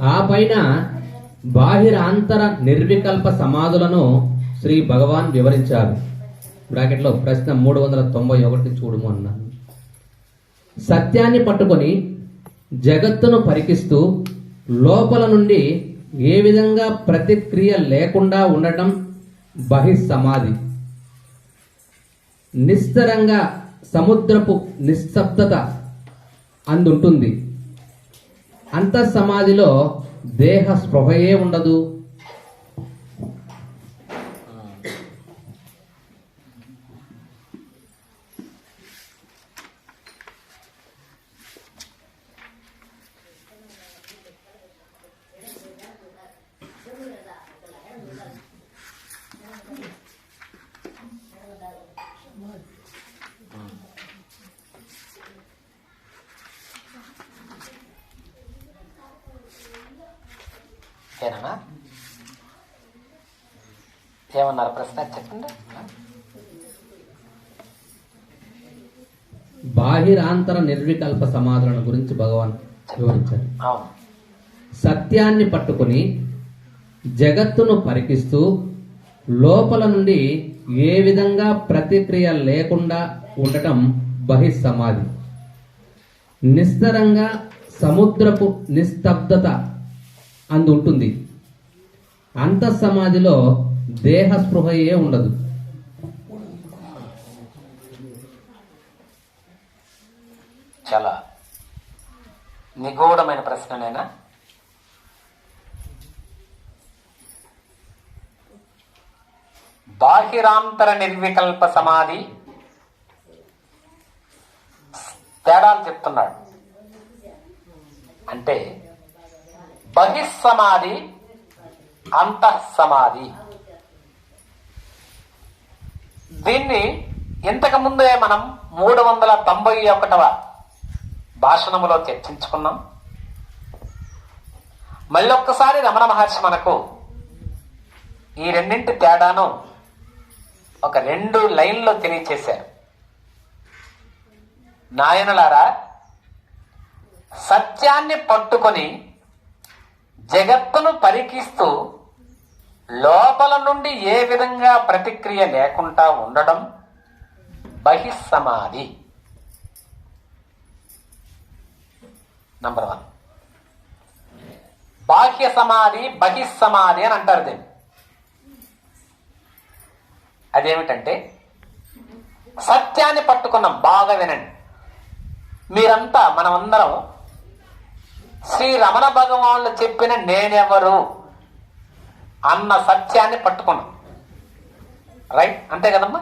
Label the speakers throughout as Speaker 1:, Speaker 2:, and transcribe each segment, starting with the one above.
Speaker 1: ఆ పైన బాహిరాంతర నిర్వికల్ప సమాధులను శ్రీ భగవాన్ వివరించారు. బ్రాకెట్లో ప్రశ్న మూడు వందల తొంభై ఒకటి చూడము అన్నారు సత్యాన్ని పట్టుకొని జగత్తును పరికిస్తూ లోపల నుండి ఏ విధంగా ప్రతిక్రియ లేకుండా ఉండటం బహిస్సమాధి. నిస్తరంగా సముద్రపు నిశ్శబ్దత అందుంటుంది. అంతఃసమాధిలో దేహ స్పృహయే ఉండదు.
Speaker 2: ఏనమ్మా ఏమన్నారు ప్రశ్న చెప్పండి.
Speaker 1: బాహిరాంతర నిర్వికల్ప సమాధులను గురించి భగవాన్ వివరించారు. సత్యాన్ని పట్టుకుని జగత్తును పరికిస్తూ లోపల నుండి ఏ విధంగా ప్రతిక్రియ లేకుండా ఉండటం బహిస్సమాధి. నిస్తరంగా సముద్రపు నిస్తబ్దత అందు ఉంటుంది అంతఃసమాధిలో దేహ స్పృహయే ఉండదు.
Speaker 2: చాలా నిగూఢమైన ప్రశ్ననేనా? బాహిరాంతర నిర్వికల్ప సమాధి తేడాలు చెప్తున్నాడు. అంటే బహిస్సమాధి అంతఃసమాధి. దీన్ని ఇంతకు ముందే మనం మూడు వందల తొంభై ఒకటవ భాషణములో చర్చించుకున్నాం. మళ్ళొక్కసారి రమణ మహర్షి మనకు ఈ రెండింటి తేడాను ఒక రెండు లైన్లో తెలియచేశారు. నాయనలారా సత్యాన్ని పట్టుకొని జగత్తును పరికిస్తూ లోపల నుండి ఏ విధంగా ప్రతిక్రియ లేకుండా ఉండడం బహిస్సమాధి. నంబర్ వన్ బాహ్య సమాధి బహిస్సమాధి అని అంటారు దీన్ని. అదేమిటంటే సత్యాన్ని పట్టుకున్నాం బాగా వినండి. మీరంతా మనమందరం శ్రీ రమణ భగవానులు చెప్పిన నేనెవరు అన్న సత్యాన్ని పట్టుకున్నాం. రైట్ అంతే కదమ్మా?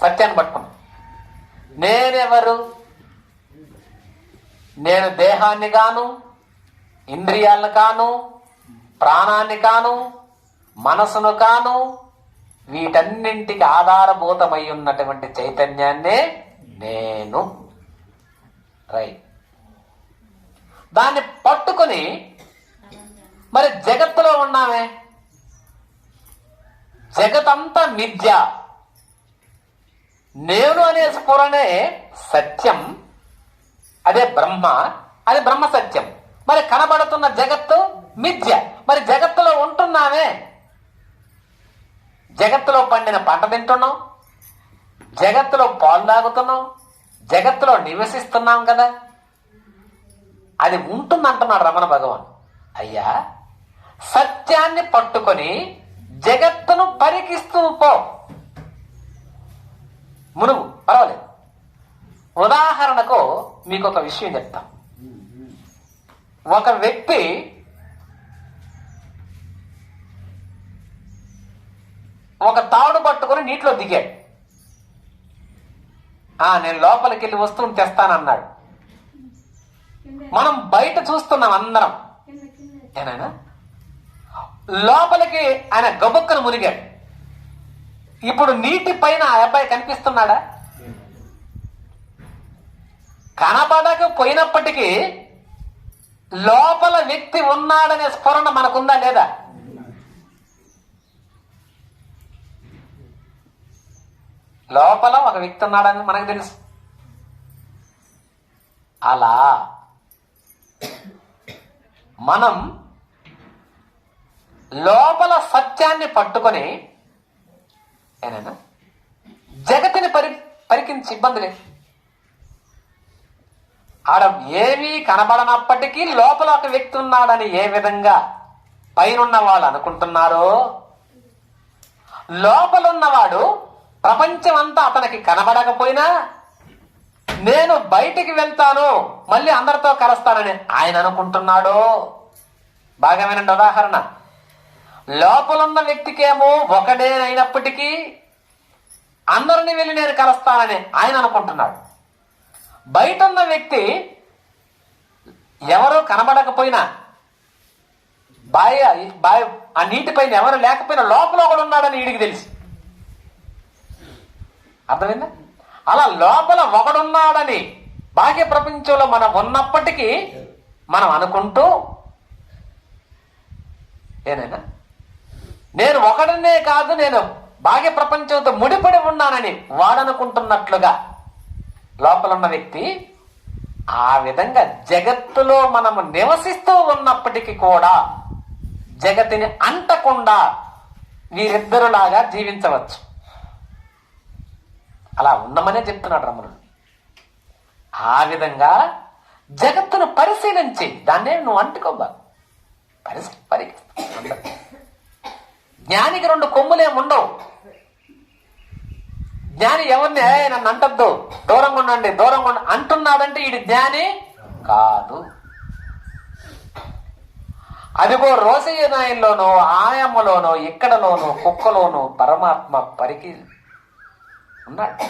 Speaker 2: సత్యాన్ని పట్టుకున్నాం. నేనెవరు? నేను దేహాన్ని గాను ఇంద్రియాలను కాను ప్రాణాన్ని కాను మనసును కాను వీటన్నింటికి ఆధారభూతమై ఉన్నటువంటి చైతన్యాన్నే నేను. రైట్ దాన్ని పట్టుకొని మరి జగత్తులో ఉన్నామే. జగతంతా మిథ్య. నేను అనే స్ఫురణే సత్యం. అదే బ్రహ్మ. అది బ్రహ్మ సత్యం. మరి కనబడుతున్న జగత్తు మిథ్య. మరి జగత్తులో ఉంటున్నామే. జగత్తులో పండిన పంట తింటున్నాం. జగత్తులో పాలు తాగుతున్నాం. జగత్తులో నివసిస్తున్నాం కదా. అది ఉంటుందంటున్నాడు రమణ భగవాన్. అయ్యా సత్యాన్ని పట్టుకొని జగత్తును పరికిస్తూ పో. మునుగు పర్వాలేదు. ఉదాహరణకు మీకు ఒక విషయం చెప్తాం. ఒక వ్యక్తి ఒక తాడు పట్టుకొని నీటిలో దిగాడు. ఆ నేను లోపలికి వెళ్ళి వస్తువుని తెస్తానన్నాడు. మనం బయట చూస్తున్నాం అందరం. ఏనాయన లోపలికి ఆయన గబుక్కను మునిగాడు. ఇప్పుడు నీటి పైన ఆ అబ్బాయి కనిపిస్తున్నాడా? కనబడకపోయినప్పటికీ లోపల వ్యక్తి ఉన్నాడనే స్ఫురణ మనకుందా లేదా? లోపల ఒక వ్యక్తి ఉన్నాడని మనకు తెలుసు. అలా మనం లోపల సత్యాన్ని పట్టుకొని ఏనైనా జగతిని పరి పరికించి ఇబ్బంది లేదు. ఆడ ఏమీ కనబడనప్పటికీ లోపల ఒక వ్యక్తి ఉన్నాడని ఏ విధంగా పైనున్న వాళ్ళు అనుకుంటున్నారో లోపలున్నవాడు ప్రపంచం అంతా అతనికి కనబడకపోయినా నేను బయటికి వెళ్తాను. మళ్ళీ అందరితో కలుస్తానని ఆయన అనుకుంటున్నాడు. బాగా వినండి ఉదాహరణ. లోపలున్న వ్యక్తికేమో ఒకడేనైనప్పటికీ అందరిని వెళ్ళి నేను కలుస్తానని ఆయన అనుకుంటున్నాడు. బయట ఉన్న వ్యక్తి ఎవరో కనబడకపోయినా బాయ బాయ ఆ నీటిపైన ఎవరు లేకపోయినా లోపల ఒకడు ఉన్నాడని వీడికి తెలిసి. అర్థమైందా? అలా లోపల ఒకడున్నాడని బాహ్య ప్రపంచంలో మనం ఉన్నప్పటికీ మనం అనుకుంటూ ఏనైనా నేను ఒకడనే కాదు నేను బాహ్య ప్రపంచంతో ముడిపడి ఉన్నానని వాడనుకుంటున్నట్లుగా లోపల ఉన్న వ్యక్తి ఆ విధంగా జగత్తులో మనము నివసిస్తూ ఉన్నప్పటికీ కూడా జగతిని అంటకుండా వీరిద్దరులాగా జీవించవచ్చు. అలా ఉండమనే చెప్తున్నాడు రమణుడు. ఆ విధంగా జగత్తును పరిశీలించి దాన్నే నువ్వు అంటుకోబా పరిశీలి పరి జ్ఞానికి రెండు కొమ్ములేం ఉండవు. జ్ఞాని ఎవరిని నన్ను అంటద్దు. దూరంగా ఉండండి దూరంగా ఉండ అంటున్నాడంటే ఈడు జ్ఞాని కాదు. అదిగో రోసయ్య నాయంలోనో ఆయమ్మలోనో ఇక్కడలోనో కుక్కలోనో పరమాత్మ పరికి అన్నాడు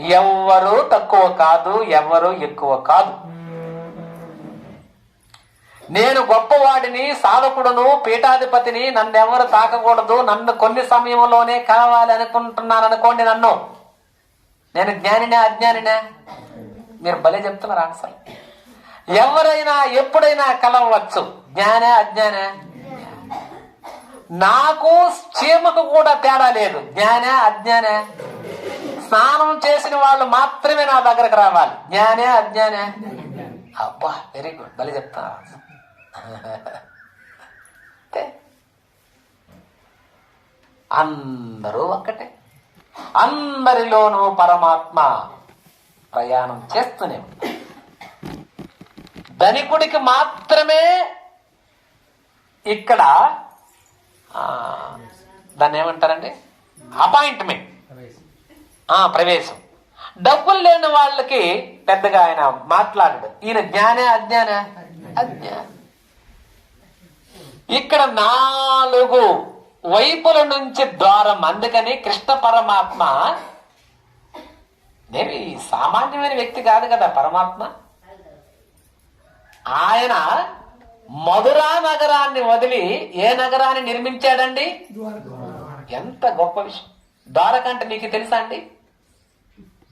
Speaker 2: ఎవ్వరు తక్కువ కాదు ఎవ్వరు ఎక్కువ కాదు. నేను గొప్పవాడిని సాధకుడును పీఠాధిపతిని నన్నెవరు తాకకూడదు. నన్ను కొన్ని సమయంలోనే కావాలి అనుకుంటున్నాను అనుకోండి నన్ను. నేను జ్ఞానినే అజ్ఞానినే? మీరు భలే చెప్తున్నారు ఆన్సర్. ఎవరైనా ఎప్పుడైనా కలవచ్చు. జ్ఞానే అజ్ఞానే? నాకు చీమకు కూడా తేడా లేదు. జ్ఞానే అజ్ఞానే? స్నానం చేసిన వాళ్ళు మాత్రమే నా దగ్గరకు రావాలి. జ్ఞానే అజ్ఞానే. అబ్బా వెరీ గుడ్ బలి చెప్తా అందరూ ఒక్కటే. అందరిలోనూ పరమాత్మ ప్రయాణం చేస్తూనే ఉంది. ధనికుడికి మాత్రమే ఇక్కడ దాన్ని ఏమంటారండి? అపాయింట్మెంట్ ప్రవేశం. డబ్బులు లేని వాళ్ళకి పెద్దగా ఆయన మాట్లాడడు. ఈయన జ్ఞానే అజ్ఞానే? అజ్ఞాన. ఇక్కడ నాలుగు వైపుల నుంచి ద్వారం. అందుకని కృష్ణ పరమాత్మ నేమి సామాన్యమైన వ్యక్తి కాదు కదా పరమాత్మ. ఆయన మధురా నగరాన్ని వదిలి ఏ నగరాన్ని నిర్మించాడండి? ఎంత గొప్ప విషయం. ద్వారక అంటే మీకు తెలుసా అండి?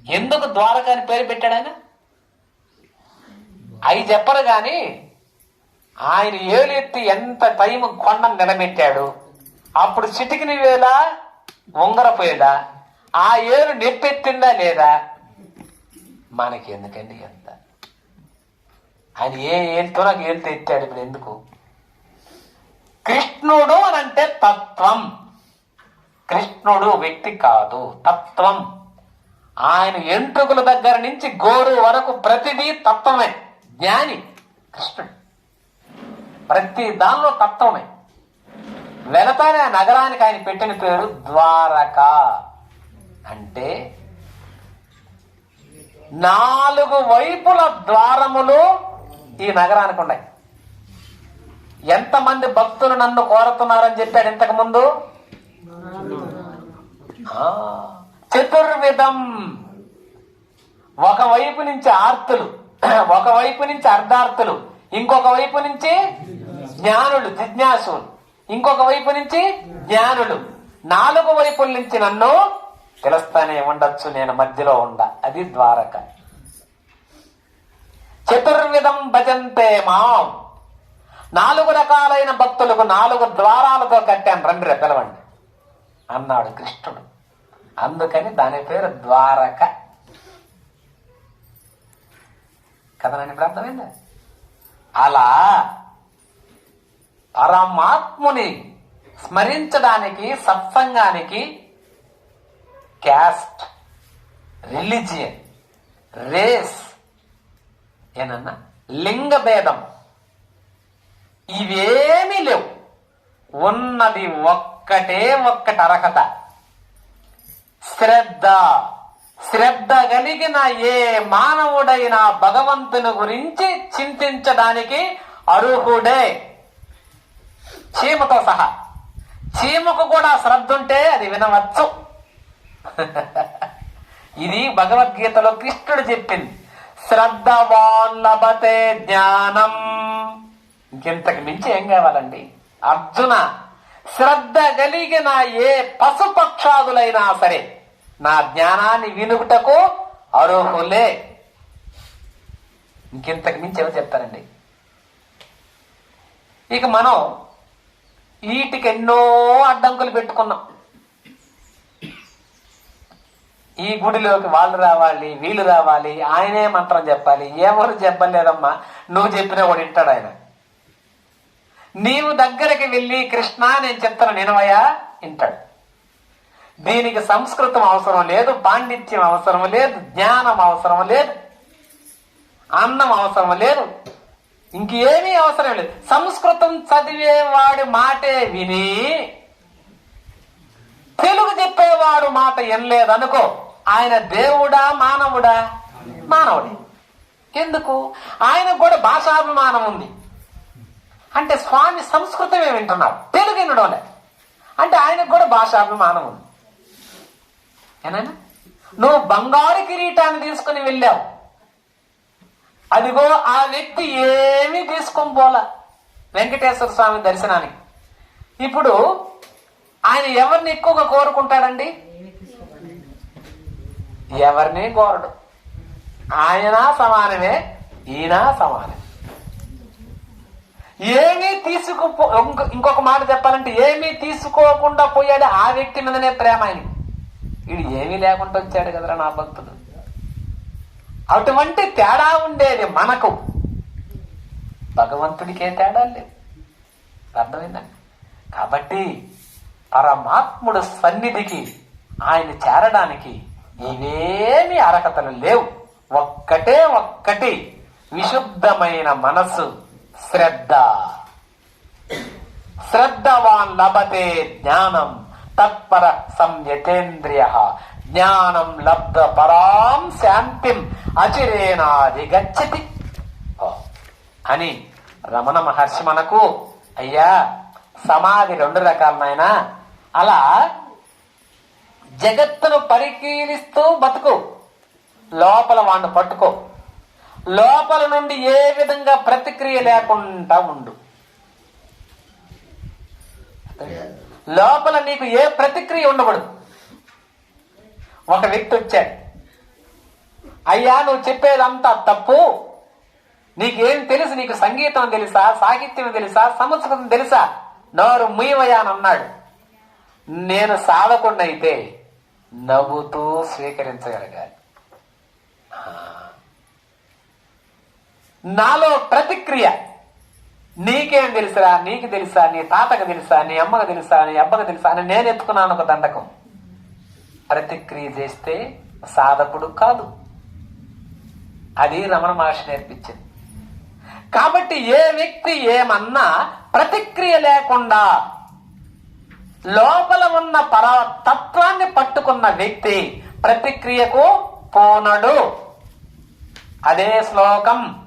Speaker 2: ఎందుకు ద్వారక అని పేరు పెట్టాడు ఆయన? అవి చెప్పరు కానీ ఆయన ఏలెత్తి ఎంత టైం కొండను నిలబెట్టాడు? అప్పుడు చిటికిన వేళ ఉంగరపోయేదా ఆ ఏలు నెప్పెత్తిందా లేదా? మనకి ఎందుకండి ఎంత ఆయన ఏ ఏలుతో నాకు ఏలుతో ఎత్తాడు ఇప్పుడు ఎందుకు? కృష్ణుడు అని అంటే తత్వం. కృష్ణుడు వ్యక్తి కాదు తత్వం. ఆయన ఎంట్రుకుల దగ్గర నుంచి గోరు వరకు ప్రతిదీ తత్వమే. జ్ఞాని కృష్ణుడు. ప్రతి దానిలో తత్వమే. వెళతానే ఆ నగరానికి ఆయన పెట్టిన పేరు ద్వారక. అంటే నాలుగు వైపుల ద్వారములు ఈ నగరానికి ఉన్నాయి. ఎంతమంది భక్తులు నన్ను కోరుతున్నారని చెప్పాడు ఇంతకుముందు ఆ, చతుర్విధం. ఒక వైపు నుంచి ఆర్తులు ఒక వైపు నుంచి అర్ధార్థులు ఇంకొక వైపు నుంచి జ్ఞానులు జిజ్ఞాసులు ఇంకొక వైపు నుంచి జ్ఞానులు. నాలుగు వైపుల నుంచి నన్ను పిలుస్తానే ఉండొచ్చు నేను మధ్యలో ఉండ. అది ద్వారక. చతుర్విధం భజంతే మాం. నాలుగు రకాలైన భక్తులకు నాలుగు ద్వారాలతో కట్టాను. రండి పిలవండి. అన్నాడు కృష్ణుడు. అందుకని దాని పేరు ద్వారక. కథనండి ఇప్పుడు అర్థమైందా? అలా పరమాత్ముని స్మరించడానికి సత్సంగానికి క్యాస్ట్ రిలీజియన్ రేస్ ఏనన్నా లింగ భేదం ఇవేమీ లేవు. ఉన్నది ఒక్కటే ఒక్కటి అర్హత. శ్రద్ధ. శ్రద్ధ కలిగిన ఏ మానవుడైనా భగవంతుని గురించి చింతించడానికి అర్హుడే. చీమతో సహా. చీమకు కూడా శ్రద్ధ ఉంటే అది వినవచ్చు. ఇది భగవద్గీతలో కృష్ణుడు చెప్పింది. శ్రద్ధవాన్ లభతే జ్ఞానం. ఇంకెంతకు మించి ఏం కావాలండి? అర్జున శ్రద్ధ కలిగిన ఏ పశుపక్షాదులైనా సరే నా జ్ఞానాన్ని వినుగుటకు అర్హులే. ఇంకెంతకు మించి ఎవరు చెప్తారండి? ఇక మనం వీటికి ఎన్నో అడ్డంకులు పెట్టుకున్నాం. ఈ గుడిలోకి వాళ్ళు రావాలి వీళ్ళు రావాలి ఆయనే మంత్రం చెప్పాలి ఎవరు చెప్పలేదమ్మా? నువ్వు చెప్పినా వాడు వింటాడు ఆయన. నీవు దగ్గరికి వెళ్ళి కృష్ణ నేను చెప్తాను వినవయ్యా వింటాడు. దీనికి సంస్కృతం అవసరం లేదు పాండిత్యం అవసరం లేదు జ్ఞానం అవసరం లేదు అన్నం అవసరం లేదు ఇంకేమీ అవసరం లేదు. సంస్కృతం చదివేవాడి మాటే విని తెలుగు చెప్పేవాడు మాట ఎనలేదనుకో ఆయన దేవుడా మానవుడా? మానవుడే. ఎందుకు? ఆయనకు కూడా భాషాభిమానం ఉంది. అంటే స్వామి సంస్కృతమే వింటున్నాడు. తెలుగు వినడం అంటే ఆయనకు కూడా భాషాభిమానం ఉంది. నువ్వు బంగారు కిరీటాన్ని తీసుకుని వెళ్ళావు. అదిగో ఆ వ్యక్తి ఏమీ తీసుకొని పోలా. వెంకటేశ్వర స్వామి దర్శనానికి. ఇప్పుడు ఆయన ఎవరిని ఎక్కువగా కోరుకుంటాడండి ఎవరిని కోరడు. ఆయన సమానమే ఈయన సమానమే. ఏమీ తీసుకుపో ఇంకొక మాట చెప్పాలంటే ఏమీ తీసుకోకుండా పోయాడు ఆ వ్యక్తి మీదనే ప్రేమ ఆయనకి. వీడు ఏమీ లేకుండా వచ్చాడు కదరా నా భక్తుడు. అటువంటి తేడా ఉండేది మనకు. భగవంతుడికే తేడా లేదు. అర్థమైందండి? కాబట్టి పరమాత్ముడు సన్నిధికి ఆయన చేరడానికి ఇవేమి అర్హతలు లేవు. ఒక్కటే ఒక్కటి విశుద్ధమైన మనస్సు శ్రద్ధ. శ్రద్ధవాన్ లభతే జ్ఞానం. తత్పర సంయతేంద్రియ జ్ఞానం లబ్ధ పరాం శాంతిం అచిరేనాధిగచ్చతి ఓ, అని రమణ మహర్షి మనకు అయ్యా సమాధి రెండు రకాలనైనా అలా జగత్తును పరిశీలిస్తూ బతుకు. లోపల వాణ్ణి పట్టుకో. లోపల నుండి ఏ విధంగా ప్రతిక్రియ లేకుండా ఉండు. లోపల నీకు ఏ ప్రతిక్రియ ఉండకూడదు. ఒక వ్యక్తి వచ్చాడు. అయ్యా నువ్వు చెప్పేదంతా తప్పు. నీకేం తెలుసు? నీకు సంగీతం తెలుసా? సాహిత్యం తెలుసా? సంస్కృతం తెలుసా? నోరు ముయ్యవయ్యా అని అన్నాడు. నేను సాధకుండైతే అయితే నవ్వుతూ స్వీకరించగలగాలి. నాలో ప్రతిక్రియ నీకేం తెలుసురా? నీకు తెలుసా? నీ తాతకు తెలుసా? నీ అమ్మకు తెలుసా? నీ అబ్బకు తెలుసా? అని నేను ఎత్తుకున్నాను ఒక దండకం. ప్రతిక్రియ చేస్తే సాధకుడు కాదు. అది రమణ మహర్షి నేర్పించింది. కాబట్టి ఏ వ్యక్తి ఏమన్నా ప్రతిక్రియ లేకుండా లోపల ఉన్న పర తత్వాన్ని పట్టుకున్న వ్యక్తి ప్రతిక్రియకు పోనడు. అదే శ్లోకం.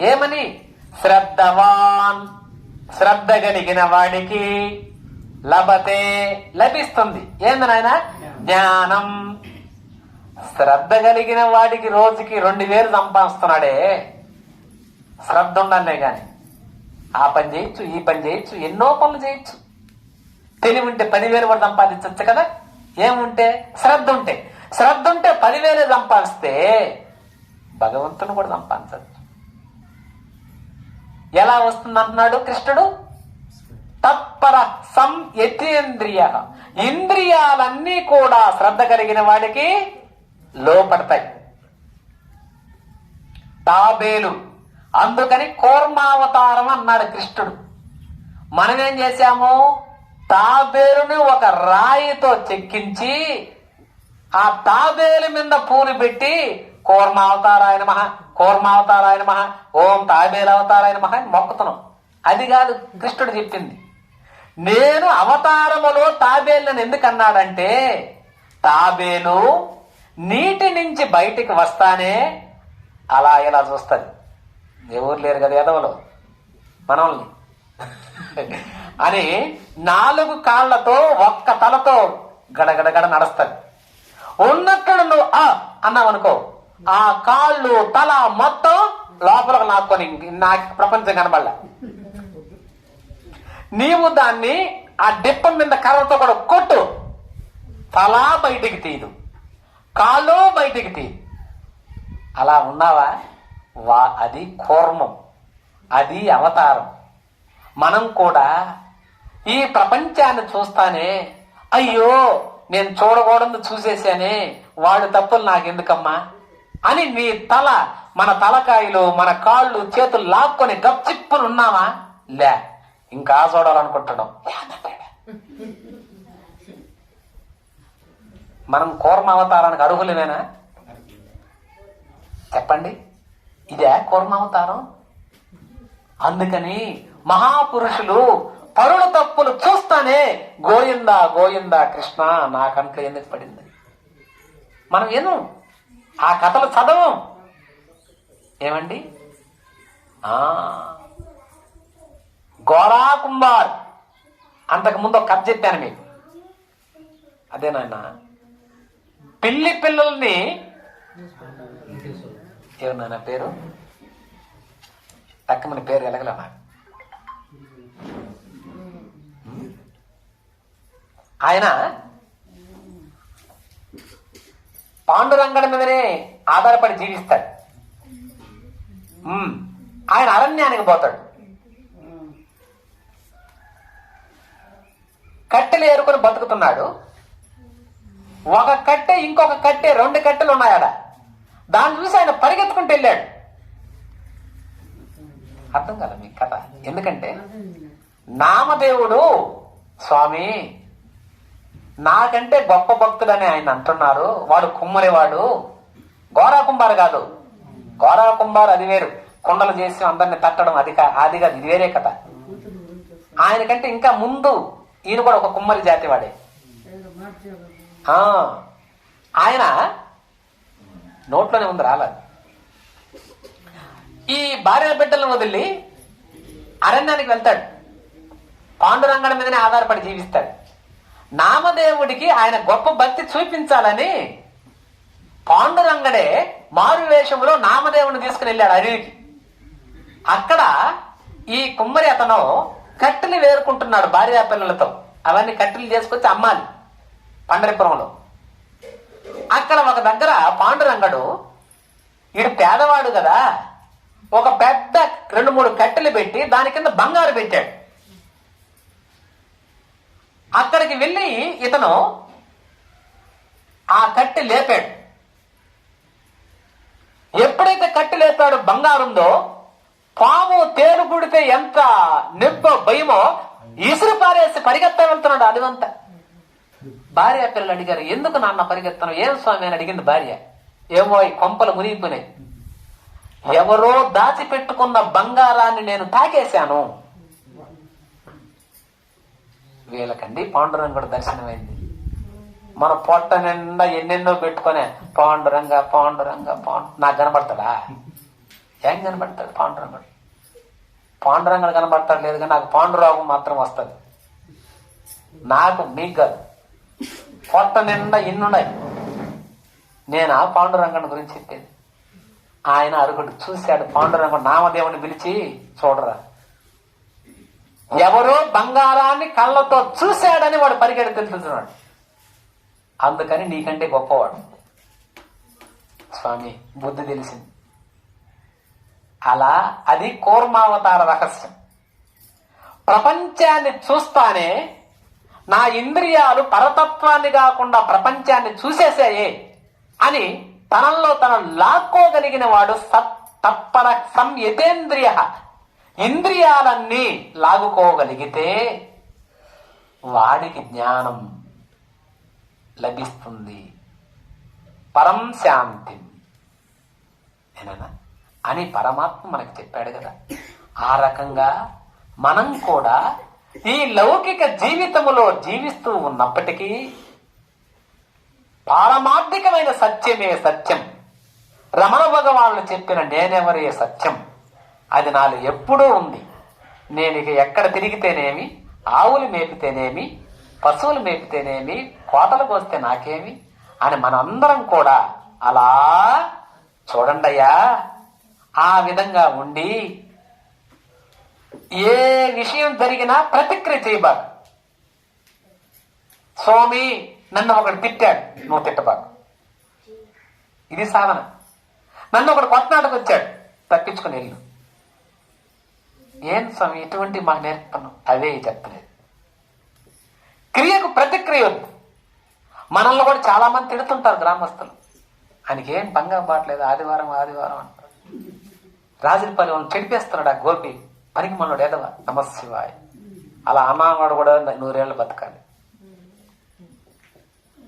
Speaker 2: ఏమని? శ్రద్ధవాన్ శ్రద్ధ కలిగిన వాడికి లభతే లభిస్తుంది. ఏంది నాయన? జ్ఞానం. శ్రద్ధ కలిగిన వాడికి రోజుకి రెండు వేలు సంపాదిస్తున్నాడే. శ్రద్ధ ఉండాలే కానీ ఆ పని చేయొచ్చు ఈ పని చేయొచ్చు ఎన్నో పనులు చేయొచ్చు. తెలివి ఉంటే పదివేలు కూడా సంపాదించవచ్చు కదా? ఏముంటే శ్రద్ధ ఉంటే. శ్రద్ధ ఉంటే పదివేలు సంపాదిస్తే భగవంతుని కూడా సంపాదించదు ఎలా వస్తుంది అంటున్నాడు కృష్ణుడు? తత్పర సం యతేంద్రియ. ఇంద్రియాలన్నీ కూడా శ్రద్ధ కలిగిన వాడికి లోపడతాయి. తాబేలు. అందుకని కోర్మావతారం అన్నాడు కృష్ణుడు. మనం ఏం చేశాము? తాబేలుని ఒక రాయితో చెక్కించి ఆ తాబేలు మీద పూలు పెట్టి కూర్మ అవతారాయన మహా కూర్మ అవతారాయన మహా ఓం తాబేల అవతారాయన మహా అని మొక్కుతున్నాం. అది కాదు కృష్ణుడు చెప్పింది. నేను అవతారములో తాబేలుని ఎందుకు అన్నాడంటే తాబేలు నీటి నుంచి బయటికి వస్తానే అలా ఇలా చూస్తుంది. ఎవరు లేరు కదా ఎదవలు మనల్ని అని నాలుగు కాళ్ళతో ఒక్క తలతో గడగడగడ నడుస్తుంది. ఉన్నట్లు నువ్వు ఆ అన్నావు అనుకో ఆ కాళ్ళు తల మొత్తం లోపలకు నాకొని నాకు ప్రపంచం కనబడలే. నీవు దాన్ని ఆ డిప్ప మీద కర్రతో కూడా కొట్టు. తల బయటికి తీయదు. కాళ్ళు బయటికి తీయదు. అలా ఉన్నావా? వా అది కూర్మం. అది అవతారం. మనం కూడా ఈ ప్రపంచాన్ని చూస్తానే అయ్యో నేను చూడకూడదు చూసేసానే వాడు తప్పులు నాకెందుకమ్మా? అని నీ తల మన తలకాయలు మన కాళ్ళు చేతులు లాక్కొని గప్చిప్పులు ఉన్నావా లే ఇంకా చూడాలనుకుంటున్నాం మనం కూర్మ అవతారానికి అర్హులమేనా? చెప్పండి. ఇదే కూర్మ అవతారం? అందుకని మహాపురుషులు పరుల తప్పులు చూస్తానే గోయిందా గోయిందా కృష్ణ నా కంట్లో ఎందుకు పడింది? మనం ఏను ఆ కథలు చదవం. ఏమండి? గోరా అంతకు ముందు ఒక కథ చెప్పాను మీకు. అదే నాయన. పిల్లి పిల్లల్ని నాయన పేరు? తక్కమని పేరు ఎలగల నాకు ఆయన పాండురంగడ మీదనే ఆధారపడి జీవిస్తాడు. ఆయన అరణ్యానికి పోతాడు. కట్టెలు ఏరుకొని బతుకుతున్నాడు. ఒక కట్టె ఇంకొక కట్టె రెండు కట్టెలు ఉన్నాయాడ దాన్ని చూసి ఆయన పరిగెత్తుకుంటూ వెళ్ళాడు. అర్థం కదా మీ కథ? ఎందుకంటే నామదేవుడు స్వామి నాకంటే గొప్ప భక్తుడని ఆయన అంటున్నారు. వాడు కుమ్మరివాడు. గోరా కుంభారు కాదు. గోరా కుంభారు అది వేరు. కుండలు చేసి అందరిని తట్టడం అది అది కాదు ఇది వేరే కథ. ఆయనకంటే ఇంకా ముందు ఈయన కూడా ఒక కుమ్మరి జాతి వాడే. ఆయన నోట్లోనే ఉంది రాలేదు. ఈ భార్య బిడ్డలను వదిలి అరణ్యానికి వెళ్తాడు. పాండురంగడి మీదనే ఆధారపడి జీవిస్తాడు. నామదేవుడికి ఆయన గొప్ప భక్తి చూపించాలని పాండురంగడే మారు వేషంలో నామదేవుని తీసుకుని వెళ్ళాడు అడవికి. అక్కడ ఈ కుమ్మరి అతను కట్టెలు వేరుకుంటున్నాడు భార్య పిల్లలతో. అవన్నీ కట్టెలు చేసుకొచ్చి అమ్మాలి పండరిపురంలో. అక్కడ ఒక దగ్గర పాండురంగడు ఈడు పేదవాడు కదా ఒక పెద్ద రెండు మూడు కట్టెలు పెట్టి దాని కింద బంగారు పెట్టాడు. అక్కడికి వెళ్ళి ఇతను ఆ కట్టె లేపాడు. ఎప్పుడైతే కట్టె లేపాడు బంగారుందో పాము తేలు పుడితే ఎంత నొప్పో భయమో ఇసురు పారేసి పరిగెత్తా వెళ్తున్నాడు అదివంతా. భార్య పిల్లలు అడిగారు ఎందుకు నాన్న పరిగెత్తను? ఏం స్వామి? అని అడిగింది భార్య. ఏమో ఈ కొంపలు మునిగిపోయినాయి. ఎవరో దాచిపెట్టుకున్న బంగారాన్ని నేను తాకేశాను. వీళ్ళకండి పాండురంగుడు దర్శనమైంది. మన పొట్ట నిండా ఎన్నెన్నో పెట్టుకునే పాండురంగ పాండురంగ పాండు నాకు కనబడతాడా? ఏం కనబడతాడు పాండురంగుడు? పాండురంగుడు కనబడతాడు లేదు కానీ నాకు పాండురాగం మాత్రం వస్తుంది. నాకు మీకు కాదు. పొట్ట నిండా ఎన్నున్నాయి? నేను ఆ పాండురంగం గురించి చెప్పేది. ఆయన అరుగుడు చూశాడు పాండురంగుడు నామదేవుని పిలిచి చూడరా ఎవరో బంగారాన్ని కళ్ళతో చూశాడని వాడు పరిగెడి అందుకని నీకంటే గొప్పవాడు. స్వామి బుద్ధి తెలిసింది. అలా అది కూర్మావతార రహస్యం. ప్రపంచాన్ని చూస్తానే నా ఇంద్రియాలు పరతత్వాన్ని కాకుండా ప్రపంచాన్ని చూసేసాయే అని తనలో తను లాక్కోగలిగిన వాడు సత్ తత్పర సంయతేంద్రియ ఇంద్రియాలన్నీ లాగుకోగలిగితే వాడికి జ్ఞానం లభిస్తుంది. పరం శాంతి. ఏనా అని పరమాత్మ మనకు చెప్పాడు కదా. ఆ రకంగా మనం కూడా ఈ లౌకిక జీవితములో జీవిస్తూ ఉన్నప్పటికీ పారమార్థికమైన సత్యమే సత్యం. రమణ భగవానులు చెప్పిన నేనెవరే సత్యం? అది నాలో ఎప్పుడూ ఉంది. నేను ఇక ఎక్కడ తిరిగితేనేమి ఆవులు మేపితేనేమి పశువులు మేపితేనేమి కోతలకు వస్తే నాకేమి అని మనందరం కూడా అలా చూడండయ్యా ఆ విధంగా ఉండి ఏ విషయం జరిగినా ప్రతిక్రియ చేయబాకు. స్వామి నన్ను ఒకడు తిట్టాడు నువ్వు తిట్టబాకు. ఇది సాధన. నన్ను ఒకడు కొత్తనాటకు వచ్చాడు తప్పించుకుని వెళ్ళు. ఏం స్వామి ఇటువంటి మాకు నేర్పను అవే చెప్పలేదు. క్రియకు ప్రతిక్రియ ఉంది. మనల్ని కూడా చాలామంది తిడుతుంటారు గ్రామస్తులు. ఆయనకి ఏం భంగం పాటలేదు ఆదివారం ఆదివారం అంటారు. రాజులపల్లి వాళ్ళని చెడిపేస్తున్నాడు ఆ గోపి పనికి మనోడు ఎదవ నమశివాయ. అలా అమ్మవాడు కూడా నూరేళ్ళు బతకాలి.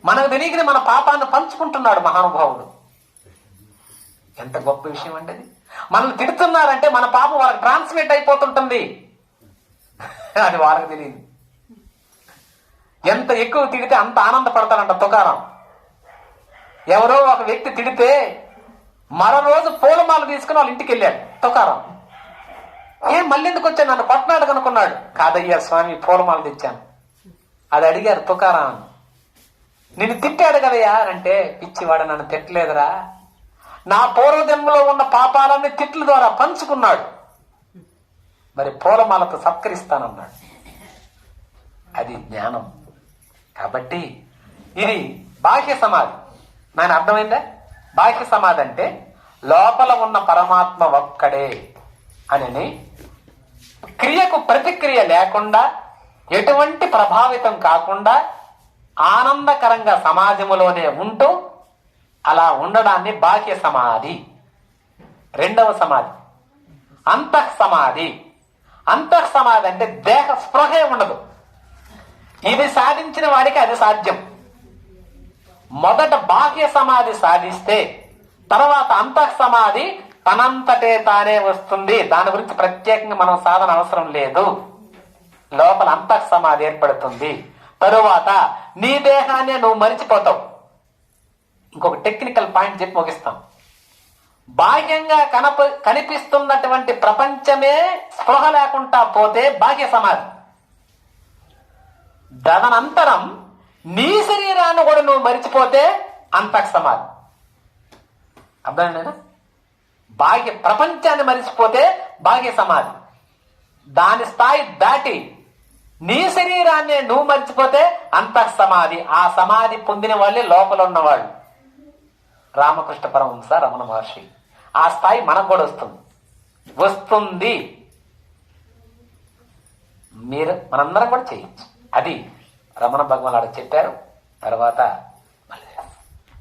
Speaker 2: మనకు తెలియకనే మన పాపాన్ని పంచుకుంటున్నాడు మహానుభావుడు. ఎంత గొప్ప విషయం అండి అది. మనల్ని తిడుతున్నారంటే మన పాపం వాళ్ళకి ట్రాన్స్మిట్ అయిపోతుంటుంది. అది వాళ్ళకి తెలియదు. ఎంత ఎక్కువ తిడితే అంత ఆనందపడతారంట తుకారం. ఎవరో ఒక వ్యక్తి తిడితే మరో రోజు పూలమాల తీసుకుని వాళ్ళ ఇంటికి వెళ్ళాడు తుకారం. ఏం మళ్ళీ ఎందుకు వచ్చాను నన్ను పట్నాడు అనుకున్నాడు. కాదయ్యా స్వామి పూలమాల తెచ్చాను. అది అడిగారు తుకారం. నిన్ను తిట్టాడు కదయ్యా అంటే పిచ్చివాడు నన్ను తిట్టలేదురా. నా పూర్వజన్మలో ఉన్న పాపాలన్నీ తిట్ల ద్వారా పంచుకున్నాడు. మరి పూలమాలతో సత్కరిస్తానన్నాడు. అది జ్ఞానం. కాబట్టి ఇది బాహ్య సమాధి. నేను అర్థమైందా? బాహ్య సమాధి అంటే లోపల ఉన్న పరమాత్మ ఒక్కడే అని క్రియకు ప్రతిక్రియ లేకుండా ఎటువంటి ప్రభావితం కాకుండా ఆనందకరంగా సమాజములోనే ఉంటూ అలా ఉండడాన్ని బాహ్య సమాధి. రెండవ సమాధి. అంతః సమాధి అంతః సమాధి అంటే దేహ స్పృహే ఉండదు. ఇది సాధించిన వాడికి అది సాధ్యం. మొదట బాహ్య సమాధి సాధిస్తే తర్వాత అంతః సమాధి తనంతటే తానే వస్తుంది. దాని గురించి ప్రత్యేకంగా మనం సాధన అవసరం లేదు. లోపల అంతః సమాధి ఏర్పడుతుంది. తరువాత నీ దేహాన్ని నువ్వు మరిచిపోతావు. ఇంకొక టెక్నికల్ పాయింట్ చెప్పి ముగిస్తాం. బాహ్యంగా కనప కనిపిస్తున్నటువంటి ప్రపంచమే స్పృహ లేకుండా పోతే బాహ్య సమాధి. తదనంతరం నీ శరీరాన్ని కూడా నువ్వు మరిచిపోతే అంతః సమాధి. అర్థమైనా బాహ్య ప్రపంచాన్ని మరిచిపోతే బాహ్య సమాధి. దాని స్థాయి దాటి నీ శరీరాన్ని నువ్వు మర్చిపోతే అంతః సమాధి. ఆ సమాధి పొందిన వాళ్ళే లోపల ఉన్నవాళ్ళు. రామకృష్ణ పరమహంస రమణ మహర్షి. ఆ స్థాయి మనకు కూడా వస్తుంది. వస్తుంది. మీరు మనందరం కూడా చేయొచ్చు. అది రమణ భగవాన్ చెప్పారు. తర్వాత